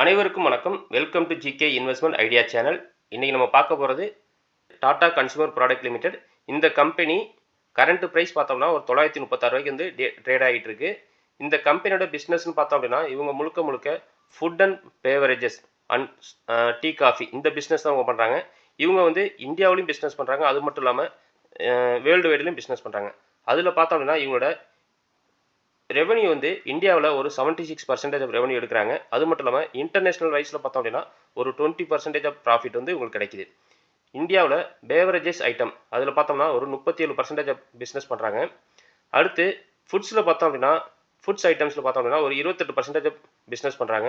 அனைவருக்கும் வணக்கம். Welcome to GK investment idea channel இன்றைக்கி நம்ம பார்க்க போகிறது டாடா கன்சூமர் ப்ராடக்ட் லிமிடெட் இந்த கம்பெனி கரண்ட் ப்ரைஸ் பார்த்தோம்னா ஒரு தொள்ளாயிரத்தி முப்பத்தாறு ரூபாய்க்கு வந்து ட்ரேட் ஆகிட்டு இருக்கு. இந்த கம்பெனியோட பிஸ்னஸ்னு பார்த்தோம் அப்படின்னா இவங்க முழுக்க முழுக்க food and beverages and tea coffee இந்த பிஸ்னஸ் தான் அவங்க பண்ணுறாங்க இவங்க வந்து இந்தியாவிலையும் பிஸ்னஸ் பண்ணுறாங்க அது மட்டும் இல்லாமல் uh, வேர்ல்டு வைட்லையும் பிஸ்னஸ் பண்ணுறாங்க அதில் பார்த்தோம் அப்படின்னா இவங்களோட ரெவன்யூ வந்து இந்தியாவில் ஒரு seventy six percentage of revenue எடுக்கிறாங்க. அது மட்டும் இல்லாமல் இன்டர்நேஷனல் வைஸில் பார்த்தோம் அப்படின்னா ஒரு டுவெண்ட்டி பர்சன்டேஜ் ஆஃப் ப்ராஃபிட் வந்து உங்களுக்கு கிடைக்குது. இந்தியாவில் பேவரேஜஸ் ஐட்டம் அதில் பார்த்தோம்னா ஒரு முப்பத்தி ஏழு பர்சன்டேஜ் ஆஃப் பிஸ்னஸ் பண்ணுறாங்க அடுத்து ஃபுட்ஸில் பார்த்தோம் அப்படின்னா ஃபுட்ஸ் ஐட்டம்ஸில் பார்த்தோம் அப்படின்னா ஒரு இருபத்தெட்டு பர்சன்டேஜ் பிஸ்னஸ் பண்ணுறாங்க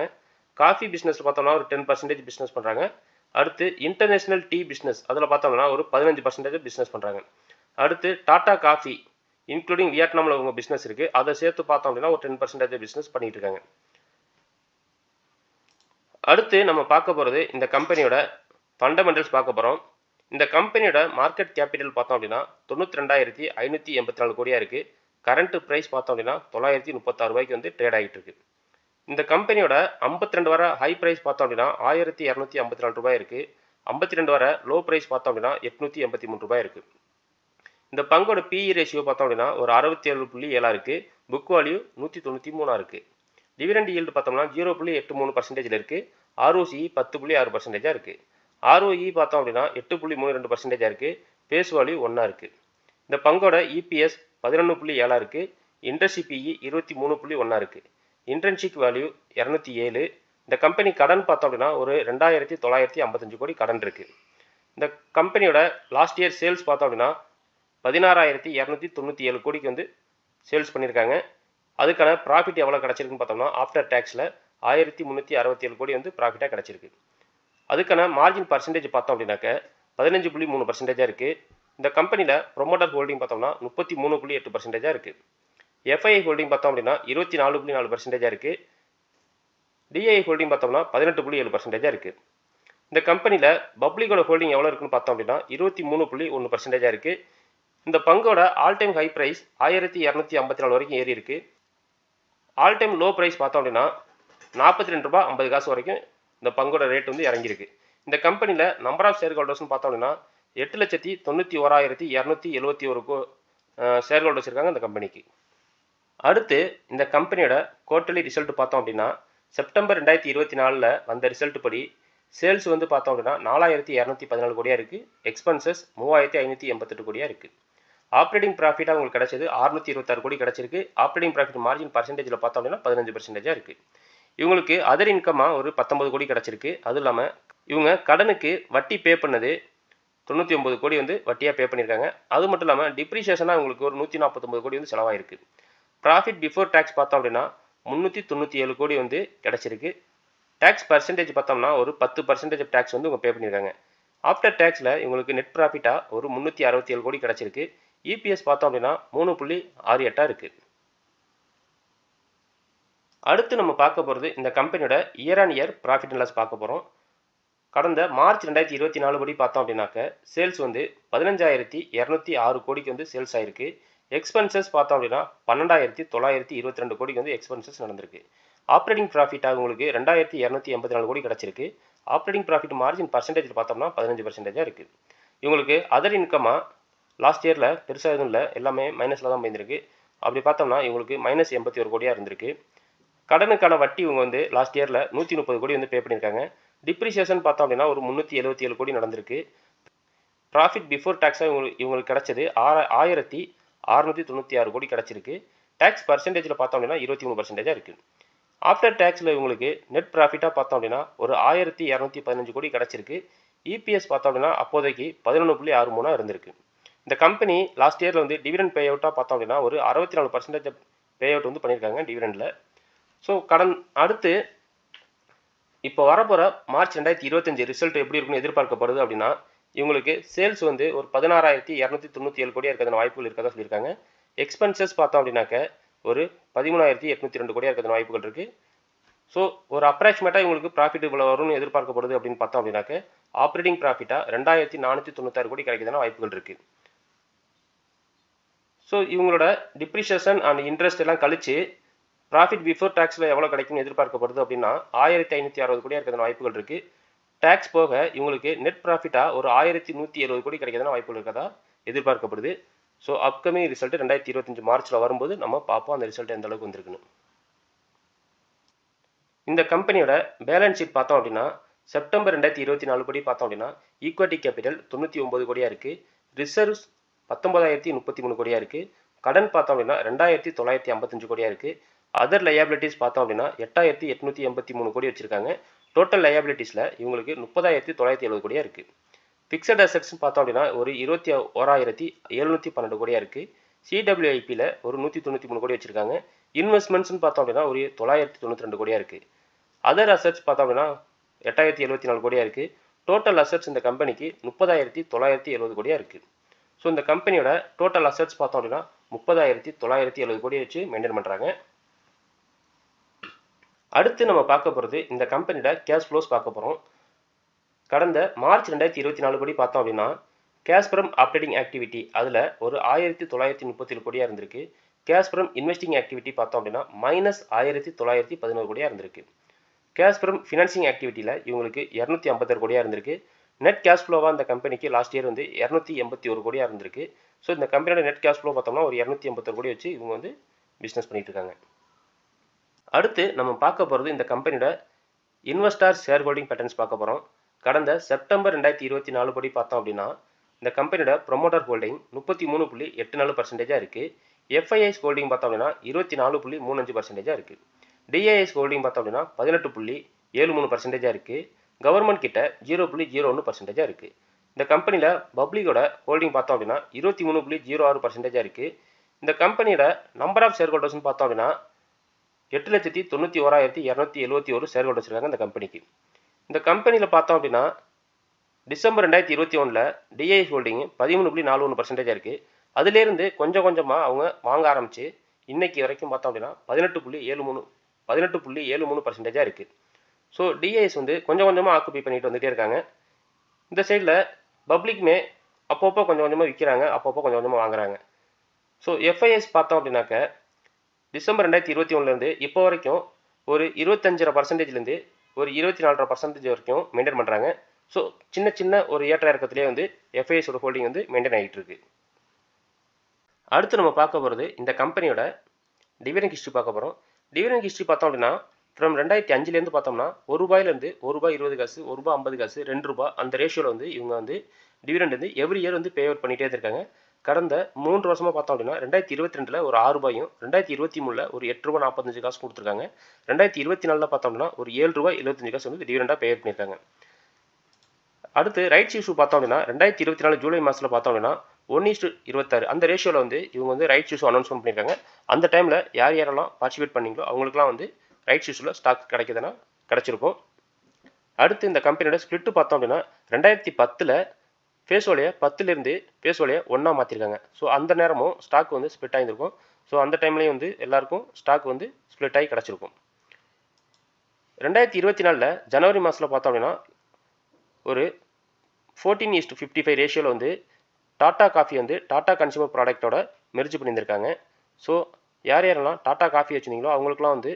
காஃபி பிஸ்னஸில் பார்த்தோம்னா ஒரு டென் பர்சன்டேஜ் பிஸ்னஸ் பண்ணுறாங்க அடுத்து இன்டர்நேஷனல் டீ பிஸ்னஸ் அதில் பார்த்தோம்னா ஒரு பதினஞ்சு பர்சன்டேஜ் பிஸ்னஸ் பண்ணுறாங்க அடுத்து டாடா காஃபி இன்க்ளூடிங் வியட்நாமில் உங்கள் பிஸ்னஸ் இருக்குது அதை சேர்த்து பார்த்தோம் அப்படின்னா ஒரு டென் பர்சன்டேஜ் பிஸ்னஸ் பண்ணிட்டு இருக்காங்க. அடுத்து நம்ம பார்க்க போகிறது இந்த கம்பெனியோட ஃபண்டமெண்டல்ஸ் பார்க்க போகிறோம் இந்த கம்பெனியோட மார்க்கெட் கேபிட்டல் பார்த்தோம் அப்படின்னா தொண்ணூற்றி ரெண்டாயிரத்தி ஐநூற்றி எண்பத்தி நாலு கோடியாக இருக்குது கரண்ட் ப்ரைஸ் பார்த்தோம் அப்படின்னா தொள்ளாயிரத்தி முப்பத்தாறு ரூபாய்க்கு வந்து ட்ரேட் ஆகிட்டு இருக்கு. இந்த கம்பெனியோட ஐம்பத்தி ரெண்டு வர ஹை ப்ரைஸ் பார்த்தோம் அப்படின்னா ஆயிரத்தி இரநூத்தி ஐம்பத்தி நாலு ரூபாய் இருக்குது ஐம்பத்தி ரெண்டு வர லோ ப்ரைஸ் பார்த்தோம் அப்படின்னா எட்நூற்றி எண்பத்தி மூணு ரூபாய் இருக்குது இந்த பங்கோட பிஇ ரேஷியோ பார்த்தோம் அப்படின்னா ஒரு அறுபத்தி ஏழு புள்ளி ஏழா இருக்குது புக் வேல்யூ நூற்றி தொண்ணூற்றி மூணாக இருக்குது டிவிடெண்ட் ஈல்டு பார்த்தோம்னா ஜீரோ புள்ளி எட்டு மூணு பர்சன்டேஜில் இருக்குது ஆர்ஓசிஇ பத்து புள்ளி ஆறு பர்சன்டேஜாக இருக்குது ஆர்ஓஇ பார்த்தோம் அப்படின்னா எட்டு புள்ளி மூணு ரெண்டு பர்சன்டேஜாக இருக்குது பேஸ் வேல்யூ ஒன்றா இருக்குது இந்த பங்கோட இபிஎஸ் பதினொன்று புள்ளி ஏழா இருக்குது இண்டஸ்ட்ரி பிஇ இருபத்தி மூணு புள்ளி ஒன்றா இருக்குது இன்டர்ன்ஷிப் வேல்யூ இரநூத்தி ஏழு. இந்த கம்பெனி கடன் பார்த்தோம் அப்படின்னா ஒரு ரெண்டாயிரத்தி தொள்ளாயிரத்தி ஐம்பத்தஞ்சு கோடி கடன் இருக்குது இந்த கம்பெனியோட லாஸ்ட் இயர் சேல்ஸ் பார்த்தோம் அப்படின்னா பதினாறாயிரத்தி இரநூத்தி தொண்ணூற்றி ஏழு கோடிக்கு வந்து சேல்ஸ் பண்ணியிருக்காங்க. அதுக்கான ப்ராஃபிட் எவ்வளோ கிடச்சிருக்குன்னு பார்த்தோம்னா ஆஃப்டர் டேக்ஸில் ஆயிரத்தி முந்நூற்றி அறுபத்தி ஏழு கோடி வந்து ப்ராஃபிட்டாக கிடச்சிருக்கு. அதுக்கான மார்ஜின் பர்சன்டேஜ் பார்த்தோம் அப்படின்னாக்க பதினஞ்சு புள்ளி மூணு பர்சன்டேஜாக இருக்குது இந்த கம்பெனியில் ப்ரொமோட்டர் ஹோல்டிங் பார்த்தோம்னா முப்பத்தி மூணு புள்ளி எட்டு பர்சன்டேஜாக இருக்குது எஃப்ஐ ஹோல்டிங் பார்த்தோம் அப்படின்னா இருபத்தி நாலு புள்ளி நாலு பர்சன்டேஜாக இருக்குது டிஐ ஹோல்டிங் பார்த்தோம்னா பதினெட்டு புள்ளி ஏழு பர்சன்டேஜாக இருக்குது இந்த கம்பெனியில் பப்ளிக்கோட ஹோல்டிங் எவ்வளோ இருக்குன்னு பார்த்தோம் அப்படின்னா இருபத்தி மூணு புள்ளி ஒன்று பர்சன்டேஜாக இருக்குது இந்த பங்கோட ஆல் டைம் ஹை ப்ரைஸ் ஆயிரத்தி இரநூத்தி ஐம்பத்தி நாலு வரைக்கும் ஏறி இருக்கு. ஆல் டைம் லோ ப்ரைஸ் பார்த்தோம் அப்படின்னா நாற்பத்தி ரெண்டு ரூபா ஐம்பது காசு வரைக்கும் இந்த பங்கோட ரேட் வந்து இறங்கியிருக்கு. இந்த கம்பெனியில் நம்பர் ஆஃப் ஷேர் ஹோல்டர்ஸ்னு பார்த்தோம் அப்படின்னா எட்டு லட்சத்தி தொண்ணூற்றி ஓராயிரத்தி இரநூத்தி எழுபத்தி ஒரு கோ ஷேர் ஹோல்டர்ஸ் இருக்காங்க இந்த கம்பெனிக்கு அடுத்து இந்த கம்பெனியோட குவார்டர்லி ரிசல்ட் பார்த்தோம் அப்படின்னா செப்டம்பர் ரெண்டாயிரத்தி இருபத்தி நாலில் வந்த ரிசல்ட் படி சேல்ஸ் வந்து பார்த்தோம் அப்படின்னா நாலாயிரத்தி இரநூத்தி பதினாலு கோடியாக இருக்குது எக்ஸ்பென்சஸ் மூவாயிரத்தி ஐநூற்றி எண்பத்தெட்டு கோடியாக இருக்குது ஆப்ரேட்டிங் ப்ராஃபிட்டாக உங்களுக்கு கிடச்சது அறுநூத்தி இருபத்தாறு கோடி கிடச்சிருக்கு. ஆப்ரேட்டிங் ப்ராஃபிட் மார்ஜின் பர்சன்டேஜில் பார்த்தோம் அப்படின்னா பதினஞ்சு பர்சன்டேஜாக இருக்குது இவங்களுக்கு அதர் இன்கமாக ஒரு பத்தொம்பது கோடி கிடச்சிருக்கு. அதுவும் இல்லாமல் இவங்க கடனுக்கு வட்டி பே பண்ணது தொண்ணூற்றி ஒம்பது கோடி வந்து வட்டியாக பே பண்ணியிருக்காங்க. அது மட்டும் இல்லாமல் டிப்ரிஷியேஷனாக உங்களுக்கு ஒரு நூற்றி நாற்பத்தொம்பது கோடி வந்து செலவாயிருக்கு. ப்ராஃபிட் பிஃபோர் டேக்ஸ் பார்த்தோம் அப்படின்னா முந்நூற்றி தொண்ணூற்றி ஏழு கோடி வந்து கிடச்சிருக்கு. டேக்ஸ் பர்சன்டேஜ் பார்த்தோம்னா ஒரு பத்து பர்சன்டேஜ் டேக்ஸ் வந்து இவங்க பே பண்ணியிருக்காங்க ஆஃப்டர் டேக்ஸில் இவங்களுக்கு நெட் ப்ராஃபிட்டாக ஒரு முந்நூற்றி அறுபத்தி ஏழு கோடி கிடச்சிருக்கு. இபிஎஸ் பார்த்தோம் அப்படின்னா மூணு புள்ளி ஆறு எட்டாக இருக்குது அடுத்து நம்ம பார்க்க போகிறது இந்த கம்பெனியோட year on year profit and loss பார்க்க போகிறோம் கடந்த மார்ச் ரெண்டாயிரத்தி இருபத்தி நாலு படி பார்த்தோம் அப்படின்னாக்க சேல்ஸ் வந்து பதினஞ்சாயிரத்தி இரநூத்தி ஆறு கோடிக்கு வந்து சேல்ஸ் ஆயிருக்கு. எக்ஸ்பென்சஸ் பார்த்தோம் அப்படின்னா பன்னெண்டாயிரத்தி தொள்ளாயிரத்தி இருபத்தி ரெண்டு கோடிக்கு வந்து எக்ஸ்பென்சஸ் நடந்திருக்கு. ஆப்ரேட்டிங் ப்ராஃபிட்டாக உங்களுக்கு ரெண்டாயிரத்தி இரநூத்தி எண்பத்தி நாலு கோடி கிடச்சிருக்கு. ஆப்ரேட்டிங் ப்ராஃபிட் மார்ஜின் பர்சன்டேஜ் பார்த்தோம்னா பதினஞ்சு பர்சன்டேஜாக இருக்குது இவங்களுக்கு அதர் இன்கமாக லாஸ்ட் இயரில் பெருசாக எதுவும் இல்லை எல்லாமே மைனஸில் தான் போயிருந்திருக்கு. அப்படி பார்த்தோம்னா இவங்களுக்கு மைனஸ் எண்பத்தி ஒரு கோடியாக இருந்திருக்கு. கடனுக்கான வட்டி இவங்க வந்து லாஸ்ட் இயரில் நூற்றி முப்பது கோடி வந்து பே பண்ணியிருக்காங்க. டிப்ரிசியேஷன் பார்த்தோம் அப்படின்னா ஒரு முந்நூற்றி எழுபத்தி ஏழு கோடி நடந்திருக்கு. ப்ராஃபிட் பிஃபோர் டேக்ஸாக இவங்களுக்கு இவங்களுக்கு கிடச்சது ஆற ஆயிரத்தி அறுநூற்றி தொண்ணூற்றி ஆறு கோடி கிடச்சிருக்கு. டேக்ஸ் பர்சன்டேஜில் பார்த்தோம் அப்படின்னா இருபத்தி மூணு பர்சன்டேஜாக இருக்குது ஆஃப்டர் டேக்ஸில் இவங்களுக்கு நெட் ப்ராஃபிட்டாக பார்த்தோம் அப்படின்னா ஒரு ஆயிரத்தி இரநூத்தி பதினஞ்சு கோடி கிடச்சிருக்கு. இபிஎஸ் பார்த்தோம் அப்படின்னா அப்போதைக்கு பதினொன்று புள்ளி ஆறு மூணாக இருந்திருக்கு. இந்த கம்பெனி லாஸ்ட் இயரில் வந்து டிவிடெண்ட் பே அவுட்டாக பார்த்தோம் அப்படின்னா ஒரு அறுபத்தி நாலு பர்சன்டேஜ் பே அவுட் வந்து பண்ணியிருக்காங்க டிவிடெண்டில் ஸோ கடன் அடுத்து இப்போ வரப்போகிற மார்ச் ரெண்டாயிரத்தி இருபத்தஞ்சு ரிசல்ட் எப்படி இருக்குன்னு எதிர்பார்க்கப்படுது அப்படின்னா இவங்களுக்கு சேல்ஸ் வந்து ஒரு பதினாறாயிரத்தி இரநூத்தி தொண்ணூற்றி ஏழு கோடியாக இருக்கிறது வாய்ப்புகள் இருக்கதா சொல்லியிருக்காங்க. எக்ஸ்பென்சஸ் பார்த்தோம் அப்படின்னாக்க ஒரு பதிமூணாயிரத்தி எட்நூற்றி ரெண்டு கோடியாக இருக்கிறது வாய்ப்புகள் இருக்குது ஸோ ஒரு அப்ராக்சிமேட்டாக இவங்களுக்கு ப்ராஃபிட் இவ்வளோ வரும்னு எதிர்பார்க்கப்படுது அப்படின்னு பார்த்தோம் அப்படின்னாக்க ஆப்ரேட்டிங் ப்ராஃபிட்டாக ரெண்டாயிரத்தி நானூற்றி தொண்ணூத்தாறு கோடி கிடைக்கிறதுனா வாய்ப்புகள் இருக்குது ஸோ இவங்களோட டிப்ரிஷியேஷன் அண்ட் இன்ட்ரெஸ்ட் எல்லாம் கழிச்சு ப்ராஃபிட் பிஃபோர் டேக்ஸில் எவ்வளோ கிடைக்கும்னு எதிர்பார்க்கப்படுது அப்படின்னா ஆயிரத்தி ஐநூற்றி அறுபது கோடியாக இருக்கிறதுன வாய்ப்புகள் இருக்குது டேக்ஸ் போக இவங்களுக்கு நெட் ப்ராஃபிட்டாக ஒரு ஆயிரத்தி நூற்றி எழுபது கோடி கிடைக்கிறதான வாய்ப்புகள் இருக்கதா எதிர்பார்க்கப்படுது. ஸோ அப்கமிங் ரிசல்ட் ரெண்டாயிரத்தி இருபத்தஞ்சு மார்ச்சில் வரும்போது நம்ம பார்ப்போம் அந்த ரிசல்ட் எந்த அளவுக்கு வந்திருக்குன்னு. இந்த கம்பெனியோட பேலன்ஸ் ஷீட் பார்த்தோம் அப்படின்னா செப்டம்பர் ரெண்டாயிரத்தி இருபத்தி நாலு படி பார்த்தோம் அப்படின்னா ஈக்விட்டி கேபிட்டல் தொண்ணூற்றி ஒம்பது கோடியாக இருக்குது ரிசர்வ்ஸ் பத்தொன்பதாயிரத்தி முப்பத்தி மூணு கோடியாக இருக்குது கடன் பார்த்தோம் அப்படின்னா ரெண்டாயிரத்தி தொள்ளாயிரத்தி ஐம்பத்தஞ்சு கோடியாக இருக்குது அதர் லயபிலிட்டிஸ் பார்த்தோம் அப்படின்னா எட்டாயிரத்தி எட்நூற்றி எண்பத்தி மூணு கோடி வச்சுருக்காங்க. டோட்டல் லயபிலிட்டிஸில் இவங்களுக்கு முப்பதாயிரத்தி தொள்ளாயிரத்தி எழுபது கோடியாக இருக்குது ஃபிக்ஸட் அசெட்ஸ் பார்த்தோம் அப்படின்னா ஒரு இருபத்தி ஓராயிரத்தி எழுநூற்றி பன்னெண்டு கோடியாக இருக்குது சிடபிள்யூஐபியில் ஒரு நூற்றி தொண்ணூற்றி மூணு கோடி வச்சுருக்காங்க. இன்வெஸ்ட்மெண்ட்ஸ்னு பார்த்தோம் அப்படின்னா ஒரு தொள்ளாயிரத்தி தொண்ணூற்றி ரெண்டு கோடியாக இருக்குது அதர் அசெட்ஸ் பார்த்தோம் அப்படின்னா எட்டாயிரத்தி எழுபத்தி நாலு கோடியாக இருக்குது டோட்டல் அசெட்ஸ் இந்த கம்பெனிக்கு முப்பதாயிரத்தி தொள்ளாயிரத்தி எழுபது கோடியாக இருக்குது ஸோ இந்த கம்பெனியோட டோட்டல் அசெட்ஸ் பார்த்தோம் அப்படின்னா முப்பதாயிரத்தி தொள்ளாயிரத்தி எழுபது கோடி வச்சு மெயின்டைன் பண்ணுறாங்க அடுத்து நம்ம பார்க்க போகிறது இந்த கம்பெனியோட கேஷ் ஃப்ளோஸ் பார்க்க போகிறோம் கடந்த மார்ச் ரெண்டாயிரத்தி இருபத்தி நாலு படி பார்த்தோம் அப்படின்னா கேஸ்பரம் ஆப்ரேட்டிங் ஆக்டிவிட்டி அதில் ஒரு ஆயிரத்தி தொள்ளாயிரத்தி முப்பத்தி ஏழு கோடியாக இருந்திருக்கு. கேஸ்பரம் இன்வெஸ்டிங் ஆக்டிவிட்டி பார்த்தோம் அப்படின்னா மைனஸ் ஆயிரத்தி தொள்ளாயிரத்தி பதினோரு கோடியாக இருந்திருக்கு. கேஸ்பரம் ஃபினான்சிங் ஆக்டிவிட்டியில் இவங்களுக்கு இரநூத்தி ஐம்பத்தாறு கோடியாக இருந்திருக்கு. நெட் கேஷ் ஃப்ளோவாக அந்த கம்பெனிக்கு லாஸ்ட் இயர் வந்து இரநூத்தி எண்பத்தி ஒரு கோடியாக இருந்திருக்கு. ஸோ இந்த கம்பெனியோட நெட் கேஷ் ஃப்ளோ பார்த்தோம்னா ஒரு இரநூத்தி எண்பத்தொரு கோடி வச்சு இவங்க வந்து பிஸ்னஸ் பண்ணிட்டு இருக்காங்க. அடுத்து நம்ம பார்க்க போகிறது இந்த கம்பெனியோட இன்வெஸ்டார் ஷேர் ஹோல்டிங் பேட்டர்ன்ஸ் பார்க்க போகிறோம் கடந்த செப்டம்பர் ரெண்டாயிரத்தி இருபத்தி நாலு படி பார்த்தோம் அப்படின்னா இந்த கம்பெனியோட ப்ரொமோட்டர் ஹோல்டிங் முப்பத்தி மூணு புள்ளி எட்டு நாலு பர்சன்டேஜாக இருக்குது எஃப்ஐஎஸ் ஹோல்டிங் பார்த்தோம் அப்படின்னா இருபத்தி நாலு புள்ளி மூணு அஞ்சு பர்சன்டேஜாக இருக்குது டிஐஎஸ் ஹோல்டிங் பார்த்தோம் அப்படின்னா பதினெட்டு புள்ளி ஏழு மூணு பர்சன்டேஜாக இருக்குது கவர்மெண்ட் கிட்ட ஜீரோ புள்ளி ஜீரோ ஒன்று பர்சன்டேஜாக இருக்குது இந்த கம்பெனியில் பப்ளிக்கோட ஹோல்டிங் பார்த்தோம் அப்படின்னா இருபத்தி மூணு புள்ளி ஜீரோ ஆறு பர்சன்டேஜாக இருக்குது இந்த கம்பெனியோட நம்பர் ஆஃப் ஷேர் ஹோல்டர்ஸ்னு பார்த்தோம் அப்படின்னா எட்டு லட்சத்தி தொண்ணூற்றி ஓராயிரத்தி இரநூத்தி எழுபத்தி ஒரு ஷேர் ஹோல்டர்ஸ் இருக்காங்க இந்த கம்பெனிக்கு இந்த கம்பெனியில் பார்த்தோம் அப்படின்னா டிசம்பர் ரெண்டாயிரத்தி இருபத்தி ஒன்றில் டிஐ ஹோல்டிங் பதிமூணு புள்ளி நாலு ஒன்று பர்சன்டேஜாக இருக்குது அதுலேருந்து கொஞ்சம் கொஞ்சமாக அவங்க வாங்க ஆரம்பித்து இன்னைக்கு வரைக்கும் பார்த்தோம் அப்படின்னா பதினெட்டு புள்ளி ஏழு மூணு பதினெட்டு புள்ளி ஏழு மூணு பர்சன்டேஜாக இருக்குது ஸோ டிஐஎஸ் வந்து கொஞ்சம் கொஞ்சமாக ஆக்குப்பை பண்ணிட்டு வந்துகிட்டே இருக்காங்க. இந்த சைடில் பப்ளிக்குமே அப்பப்போ கொஞ்சம் கொஞ்சமாக விற்கிறாங்க அப்பப்போ கொஞ்சம் கொஞ்சமாக வாங்குறாங்க. ஸோ எஃப்ஐஎஸ் பார்த்தோம் அப்படின்னாக்க டிசம்பர் ரெண்டாயிரத்தி இருபத்தி ஒன்றுலேருந்து இப்போ வரைக்கும் ஒரு இருபத்தஞ்சரை பர்சன்டேஜ்லேருந்து ஒரு இருபத்தி நாலரை பர்சன்டேஜ் வரைக்கும் மெயின்டைன் பண்ணுறாங்க ஸோ சின்ன சின்ன ஒரு ஏற்ற இறக்கத்திலே வந்து எஃப்ஐஎஸோட ஹோல்டிங் வந்து மெயின்டைன் ஆகிட்டு இருக்கு அடுத்து நம்ம பார்க்க போகிறது இந்த கம்பெனியோட டிவிடன் ஹிஸ்ட்ரி பார்க்க போகிறோம் டிவிடன் ஹிஸ்ட்ரி பார்த்தோம் அப்படின்னா ஃப்ரம் ரெண்டாயிரத்தி அஞ்சுலேருந்து பார்த்தோம்னா ஒரு ரூபாயிலேருந்து ஒரு ரூபாய் இருபது காசு ஒரு ரூபாய் ஐம்பது காசு ரெண்டு ரூபாய் அந்த ரேஷியோவில் வந்து இவங்க வந்து டிவிடெண்ட் வந்து எவ்ரி இயர் வந்து பே அவுட் பண்ணிகிட்டே இருக்காங்க கடந்த மூன்று வருஷமாக பார்த்தோம் அப்படின்னா ரெண்டாயிரத்தி இருபத்தி ரெண்டில் ஒரு ஆறு ரூபாயும் ரெண்டாயிரத்தி இருபத்தி மூணில் ஒரு எட்டு ரூபா நாற்பத்தஞ்சு காசு கொடுத்துருக்காங்க. ரெண்டாயிரத்தி இருபத்தி நாலில் பார்த்தோம் அப்படின்னா ஒரு ஏழு ரூபாய் எழுபத்தஞ்சு காசு வந்து டிவிடெண்டாக பே பண்ணியிருக்காங்க. அடுத்து ரைட்ஸ் இஷ்யூ பார்த்தோம் அப்படின்னா ரெண்டாயிரத்தி இருபத்தி நாலு ஜூலை மாதத்தில் பார்த்தோம் அப்படின்னா ஒன் இஸ்டு இருபத்தாறு. அந்த ரேஷியோவில் வந்து இவங்க வந்து ரைட்ஸ் இஷ்யூ அனௌன்ஸ்மெண்ட் பண்ணியிருக்காங்க அந்த டைமில் யார் யாரெல்லாம் பார்ட்டிசிபேட் பண்ணீங்களோ அவங்களுக்குலாம் வந்து ரைட்ஸ் இஷ்யூவில் ஸ்டாக் கிடைக்குதுன்னா கிடச்சிருக்கும். அடுத்து இந்த கம்பெனியோட ஸ்பிளிட்டு பார்த்தோம் அப்படின்னா ரெண்டாயிரத்தி பத்தில் ஃபேஸ் ஃபேஸோலையை பத்துலேருந்து ஃபேஸ் ஃபேஸோலையை ஒன்றா மாற்றிருக்காங்க ஸோ அந்த நேரமும் ஸ்டாக் வந்து ஸ்ப்ளிட் ஆகியிருக்கும் ஸோ அந்த டைம்லேயும் வந்து எல்லாருக்கும் ஸ்டாக் வந்து ஸ்ப்ளிட் ஆகி கிடச்சிருக்கும். ரெண்டாயிரத்தி இருபத்தி நாலில் ஜனவரி மாதத்தில் பார்த்தோம் அப்படின்னா ஒரு ஃபோர்டீன் இஸ்ட் ஃபிஃப்டி ஃபைவ் ரேஷியோவில் வந்து டாட்டா காஃபி வந்து டாட்டா கன்சியூமர் ப்ராடக்ட்டோட மெர்ஜ் பண்ணியிருந்திருக்காங்க. ஸோ யார் யாரெல்லாம் டாட்டா காஃபி வச்சுருந்தீங்களோ அவங்களுக்குலாம் வந்து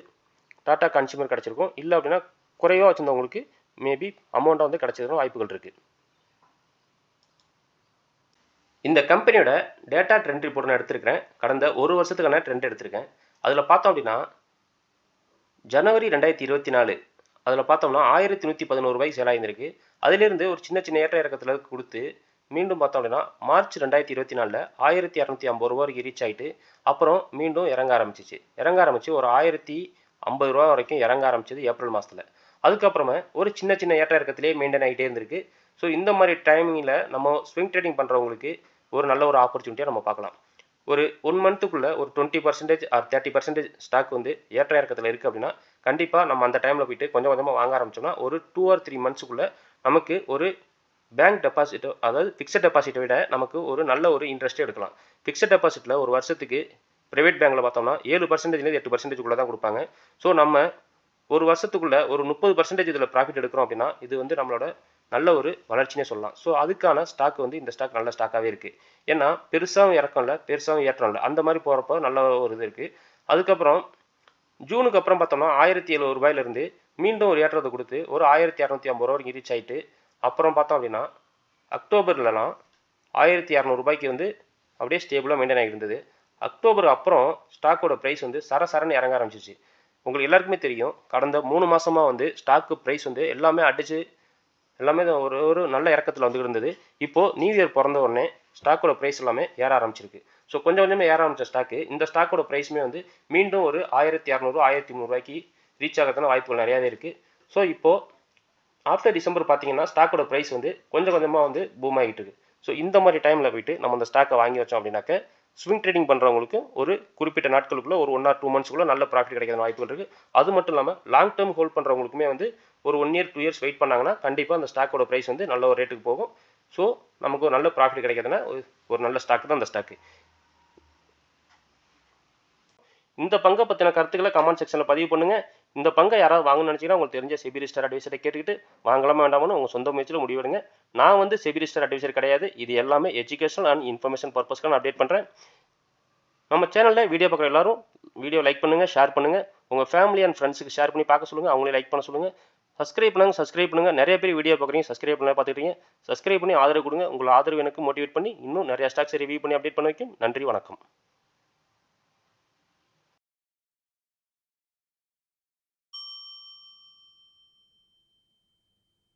டாட்டா கன்சியூமர் கிடச்சிருக்கும். இல்லை அப்படின்னா குறைவாக வச்சுருந்தவங்களுக்கு மேபி அமௌண்ட்டாக வந்து கிடச்சிருக்க வாய்ப்புகள் இருக்குது இந்த கம்பெனியோட டேட்டா ட்ரெண்ட் ரிப்போர்ட் நான் எடுத்திருக்கிறேன். கடந்த ஒரு வருஷத்துக்கான ட்ரெண்ட் எடுத்திருக்கேன். அதில் பார்த்தோம் அப்படின்னா ஜனவரி ரெண்டாயிரத்தி இருபத்தி நாலு அதில் பார்த்தோம்னா ஆயிரத்தி நூற்றி பதினோரு ரூபாய் சேல் அதிலிருந்து ஒரு சின்ன சின்ன ஏற்ற இறக்கத்தில் கொடுத்து மீண்டும் பார்த்தோம் அப்படின்னா மார்ச் ரெண்டாயிரத்தி இருபத்தி நாலில் ஆயிரத்தி இரநூத்தி ஐம்பது ரூபா வரைக்கும் ரீச் ஆகிட்டு அப்புறம் மீண்டும் இறங்க ஆரம்பிச்சிச்சு. இறங்க ஆரம்பிச்சு ஒரு ஆயிரத்தி ஐம்பது ரூபா வரைக்கும் இறங்க ஆரம்பிச்சது ஏப்ரல் மாதத்தில் அதுக்கப்புறமா ஒரு சின்ன சின்ன ஏற்ற இறக்கத்திலே மெயின்டைன் ஆகிட்டே இருந்திருக்கு. ஸோ இந்த மாதிரி டைமிங்கில் நம்ம ஸ்விங் ட்ரேடிங் பண்ணுறவங்களுக்கு ஒரு நல்ல ஒரு ஆப்பர்ச்சுனிட்டியாக நம்ம பார்க்கலாம். ஒரு ஒன் மந்த்துக்குள்ளே ஒரு twenty percentage or thirty percentage stock வந்து ஏற்ற இறக்கத்தில் இருக்குது அப்படின்னா கண்டிப்பாக நம்ம அந்த டைமில் போயிட்டு கொஞ்சம் கொஞ்சமாக வாங்க ஆரம்பிச்சோம்னா ஒரு டூ ஆர் த்ரீ மந்த்ஸுக்குள்ளே நமக்கு ஒரு பேங்க் டெபாசிட்டோ அதாவது ஃபிக்ஸட் டெபாசிட்டை விட நமக்கு ஒரு நல்ல ஒரு இன்ட்ரெஸ்ட்டே எடுக்கலாம். ஃபிக்ஸட் டெபாசிட்டில் ஒரு வருஷத்துக்கு ப்ரைவேட் பேங்க்கில் பார்த்தோம்னா ஏழு பர்சன்டேஜ்லேருந்து எட்டு பர்சன்டேஜ்குள்ளே தான் கொடுப்பாங்க. ஸோ நம்ம ஒரு வருஷத்துக்குள்ளே ஒரு முப்பது பர்சன்டேஜ் இதில் ப்ராஃபிட் எடுக்கிறோம் அப்படின்னா இது வந்து நம்மளோட நல்ல ஒரு வளர்ச்சினே சொல்லலாம். ஸோ அதுக்கான ஸ்டாக் வந்து இந்த ஸ்டாக் நல்ல ஸ்டாக்காகவே இருக்குது ஏன்னா பெருசாகவும் இறக்கம் இல்லை பெருசாகவும் ஏற்றம் இல்லை அந்த மாதிரி போகிறப்போ நல்ல ஒரு இது இருக்குது அதுக்கப்புறம் ஜூனுக்கு அப்புறம் பார்த்தோம்னா ஆயிரத்தி எழுபது ரூபாயிலிருந்து மீண்டும் ஒரு ஏற்றத்தை கொடுத்து ஒரு ஆயிரத்தி இரநூத்தி ஐம்பது ரூபா வரைக்கும் ரீச் ஆகிட்டு அப்புறம் பார்த்தோம் அப்படின்னா அக்டோபர்லலாம் ஆயிரத்தி இரநூறுபாய்க்கு வந்து அப்படியே ஸ்டேபிளாக மெயின்டைன் ஆகிட்டு இருந்தது அக்டோபர் அப்புறம் ஸ்டாக்கோட ப்ரைஸ் வந்து சரசரன்னு இறங்க ஆரம்பிச்சிச்சு உங்களுக்கு எல்லாருக்குமே தெரியும் கடந்த மூணு மாசமாக வந்து ஸ்டாக்கு ப்ரைஸ் வந்து எல்லாமே அடித்து எல்லாமே ஒரு ஒரு நல்ல இறக்கத்தில் வந்துட்டு இருந்தது. இப்போது நியூ இயர் பிறந்த உடனே ஸ்டாக்கோட ப்ரைஸ் எல்லாமே ஏற ஆரம்பிச்சிருக்கு. ஸோ கொஞ்சம் கொஞ்சமாக ஏற ஆரம்பிச்ச ஸ்டாக்கு இந்த ஸ்டாக்கோட ப்ரைஸுமே வந்து மீண்டும் ஒரு ஆயிரத்தி இரநூறு ஆயிரத்தி முந்நூறுவாய்க்கு ரீச் ஆகிறதுன வாய்ப்புகள் நிறையாவே இருக்குது ஸோ இப்போது ஆஃப்டர் டிசம்பர் பார்த்தீங்கன்னா ஸ்டாக்கோட ப்ரைஸ் வந்து கொஞ்சம் கொஞ்சமாக வந்து பூம் ஆகிட்டு இருக்குது ஸோ இந்த மாதிரி டைமில் போயிட்டு நம்ம அந்த ஸ்டாக்கை வாங்கி வச்சோம் அப்படின்னாக்க ஸ்விங் ட்ரேடிங் பண்ணுறவங்களுக்கு ஒரு குறிப்பிட்ட நாட்களுக்குள்ள ஒரு ஒன் ஆர் டூ மந்த்ஸ்க்குள்ள நல்ல ப்ராஃபிட் கிடைக்கிற வாய்ப்புகள் இருக்குது அது மட்டும் இல்லாமல் லாங் டேர்ம் ஹோல்ட் பண்ணுறவங்களுக்குமே வந்து ஒரு one year two years wait பண்ணாங்கன்னா கண்டிப்பாக அந்த ஸ்டாக்கோட ப்ரைஸ் வந்து நல்ல ஒரு ரேட்டுக்கு போகும். ஸோ நமக்கு ஒரு நல்ல ப்ராஃபிட் கிடைக்கிறதுனா ஒரு- நல்ல ஸ்டாக் தான் அந்த ஸ்டாக்கு இந்த பங்கை பற்றின கருத்துக்களை கமெண்ட் செக்ஷனில் பதிவு பண்ணுங்கள் இந்த பங்கை யாராவது வாங்கணும்னு நினச்சிங்கன்னா உங்களுக்கு தெரிஞ்ச செபி ரிஜிஸ்டர் அட்வைசரை கேட்டுக்கிட்டு வாங்கலாமா வேண்டாமான்னு உங்கள் சொந்த முயற்சியில் முடிவெடுங்க. நான் வந்து செபி ரிஜிஸ்டர் அட்வைசர் கிடையாது. இது எல்லாமே எஜுகேஷன் அண்ட் இன்ஃபர்மேஷன் பர்பஸ்க்கு நான் அப்டேட் பண்ணுறேன் நம்ம சேனலில் வீடியோ பார்க்குற எல்லாரும் வீடியோ லைக் பண்ணுங்கள் ஷேர் பண்ணுங்கள் உங்கள் ஃபேமிலி அண்ட் ஃப்ரெண்ட்ஸுக்கு ஷேர் பண்ணி பார்க்க சொல்லுங்கள் அவங்களே லைக் பண்ண சொல்லுங்கள் சப்ஸ்கிரைப் பண்ணுங்க சப்ஸ்கிரைப் பண்ணுங்கள் நிறைய பேர் வீடியோ பார்க்குறீங்க சப்ஸ்கிரைப் பண்ண பார்த்துக்கிட்டீங்க. சப்ஸ்கிரைப் பண்ணி ஆதரவு கொடுங்க. உங்கள் ஆதரவு எனக்கு மோட்டிவேட் பண்ணி இன்னும் நிறைய ஸ்டாக்ஸ் ரிவ்யூ பண்ணி அப்டேட் பண்ண வைக்கும். நன்றி வணக்கம்.